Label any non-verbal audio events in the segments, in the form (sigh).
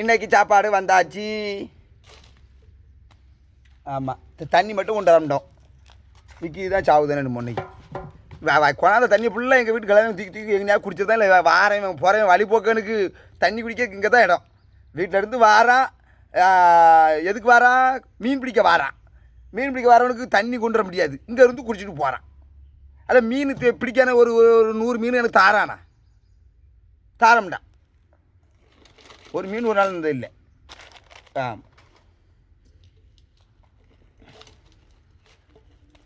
இன்னைக்கு சாப்பாடு வந்தாச்சு. ஆமாம் தண்ணி மட்டும் கொண்டு வரண்டோம் விக்கி தான் சாவுதுன்னு முன்னைக்கு கொண்டாந்த தண்ணி ஃபுல்லாக எங்கள் வீட்டு கல்யாணம் தூக்கி தூக்கி எங்கேயா குடிச்சதான் இல்லை. வாரேன் போகிறேன் வழிபோக்கனுக்கு தண்ணி குடிக்க இங்கே தான் இடம். வீட்டில் இருந்து வாரான் எதுக்கு வாரான் மீன் பிடிக்க வாரான் மீன் பிடிக்க வரவனுக்கு தண்ணி கொண்டு வர முடியாது. இங்கே இருந்து குடிச்சிட்டு போகிறான் அதில் மீன் பிடிக்கான ஒரு ஒரு ஒரு நூறு மீன் எனக்கு தாரானா? தாரம்டா. ஒரு மீன் ஒரு நாள் இருந்தது இல்லை. ஆ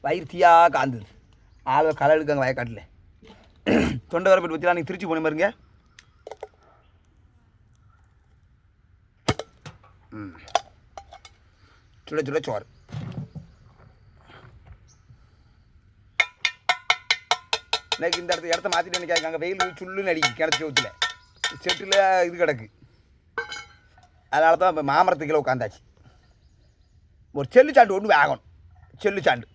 வயிறு காந்தது. ஆள் களை எடுக்காங்க வயக்காட்டில் தொண்டை வரப்பட்டு பற்றிலாம் நீங்கள் திருச்சி போன பாருங்க. ம். சுட சுட சோறு. இன்னைக்கு இந்த இடத்த இடத்த மாற்றிட்டு நினைக்காங்க வெயில் சுள்ளுன்னு அடிக்கு கிணத்து சவுத்தில். செட்டில் இது கிடக்கு. அதனால தான் இப்போ மாமரத்துக்குள்ள உட்காந்தாச்சு ஒரு செல்லு சாண்டு ஒன்று வாங்கணும். செல்லு சாண்டு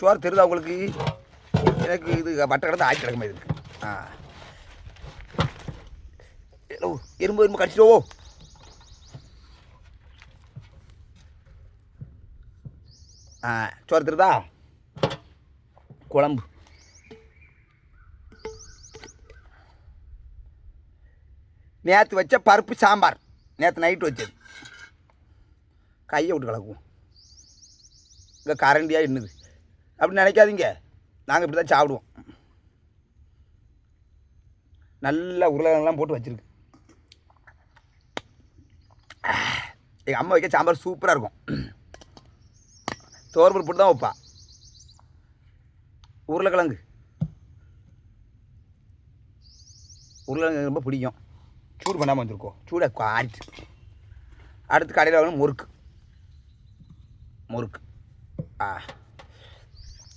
சோறு தெரியுதா உங்களுக்கு? எனக்கு இது வட்ட கிடந்து ஆக்கி கிடக்குமா இதுக்கு ஆ. ஏலோ, எறும்பு எறும்பு கடிச்சிடுவோ ஆ சோறு தெரியுதா? குழம்பு. நேற்று வச்ச பருப்பு சாம்பார். நேற்று நைட்டு வச்சது. கையை விட்டு கலக்குவோம். இங்கே கரண்டியாக இன்னுது அப்படி நினைக்காதீங்க. நாங்கள் இப்படி தான் சாப்பிடுவோம். நல்லா உருளைலாம் போட்டு வச்சிருக்கு. எங்கள் அம்மா வைக்க சாம்பார் சூப்பராக இருக்கும். தோரம்பு போட்டு தான் வைப்பா. உருளைக்கிழங்கு. உருளைக்கிழங்கு ரொம்ப பிடிக்கும். சூடு பண்ணாமல் வந்திருக்கோம். சூடை ஆறிட்டு அடுத்து கடையில் வாங்கணும் முறுக்கு. முறுக்கு. ஆ.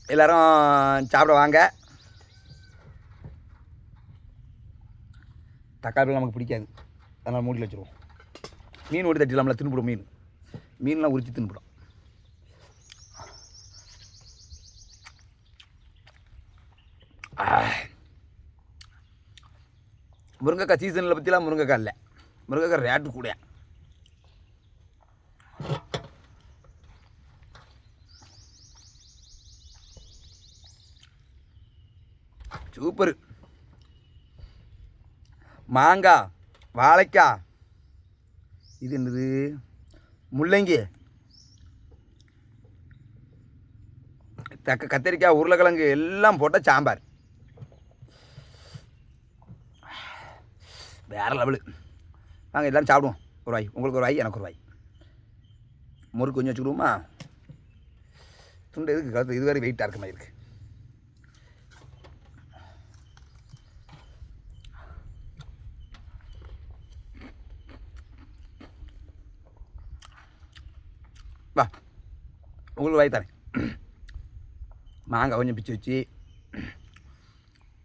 எல்லோரும் சாப்பிட வாங்க. தக்காளி நமக்கு பிடிக்காது. அதனால் மூடியில் வச்சுருவோம். மீன் ஓடி தட்டிடலாம்ல தின்படும் மீன். மீன்லாம் உரித்து தின்னுபிடும் முருங்கைக்காய் சீசனில் பற்றிலாம் முருங்கைக்காய் இல்லை. முருங்கைக்காய் ரேட்டு கூட. சூப்பர் மாங்காய் வாழைக்காய். இது என்னது? முள்ளங்கி. தக்க கத்திரிக்காய் உருளைக்கிழங்கு எல்லாம் போட்டால் சாம்பார். வேறு லெவலு நாங்கள் எல்லோரும் சாப்பிடுவோம். ஒரு வாய். உங்களுக்கு ஒரு வாய் எனக்கு ஒரு வாய். முறுக்கு கொஞ்சம் வச்சுக்கிடுவோமா? துண்டு எதுக்கு கழுத்து? இது வரை வெயிட்டாக இருக்க மாதிரி இருக்குது வா. உங்களுக்கு வாய் தரேன் மாங்காய் கொஞ்சம் பிச்சு வச்சு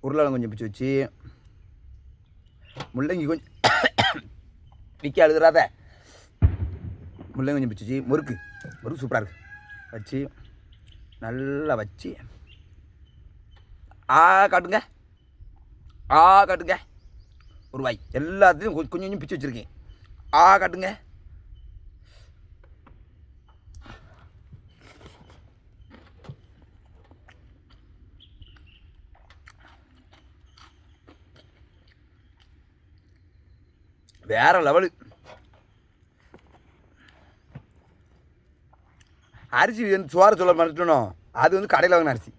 உருளைக்கிழங்கு கொஞ்சம் பிச்சு வச்சு முள்ளங்கி கொஞ்சம் (coughs) விற்க அழுதுறாத. முள்ளங்கி கொஞ்சம் பிச்சு வச்சு முறுக்கு. முறுக்கு சூப்பராக இருக்குது வச்சு நல்லா வச்சு. ஆ காட்டுங்க. ஆ காட்டுங்க. ஒரு வாய். எல்லாத்தையும் கொஞ்சம் கொஞ்சம் பிச்சு வச்சுருக்கேன். ஆ காட்டுங்க. வேற லெவலு. அரிசி வந்து சோறு சொல்ல மறந்துட்டணும் அது வந்து கடையில் வாங்கின அரிசி.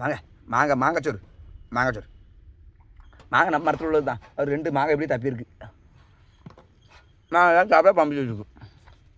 வாங்க மாங்காய் மாங்காய் சோறு மாங்காய் சோறு. மாங்காய் நம்ம மரத்தில் உள்ளது தான் அது ரெண்டு மாங்காய் எப்படியும் தப்பியிருக்கு. மாங்காய் சாப்பிட பம்பி வச்சுருக்கோம்.